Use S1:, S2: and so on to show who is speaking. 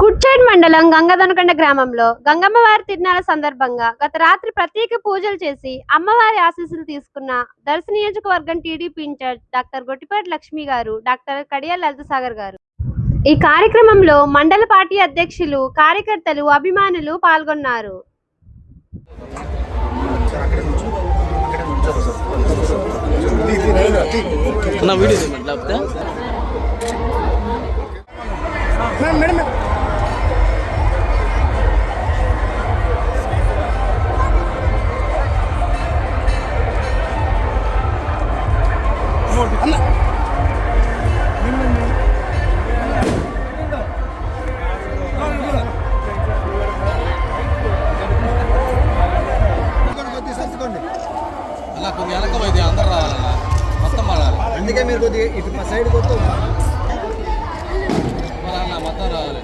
S1: కుడ్చేడ్ మండలం గంగదొనకొండ గ్రామంలో గంగమ్మ వారి తిరునాళ్ళ సందర్భంగా గత రాత్రి ప్రత్యేక పూజలు చేసి అమ్మవారి ఆశీస్సులు తీసుకున్న దర్శి నియోజకవర్గం TDP incharge doctor Gottipati Lakshmi garu doctor Kadiyal లలిత సాగర్ గారు. ఈ కార్యక్రమంలో మండల పార్టీ అధ్యక్షులు కార్యకర్తలు అభిమానులు పాల్గొన్నారు.
S2: Madam madam. అన్న. అలా కొద్ది వెనక పోయింది అందరు రావాలన్నా. మొత్తం ఆడాలి
S3: అందుకే మీరు కొద్దిగా ఇటు సైడ్ కొత్త
S2: మొత్తం రావాలి.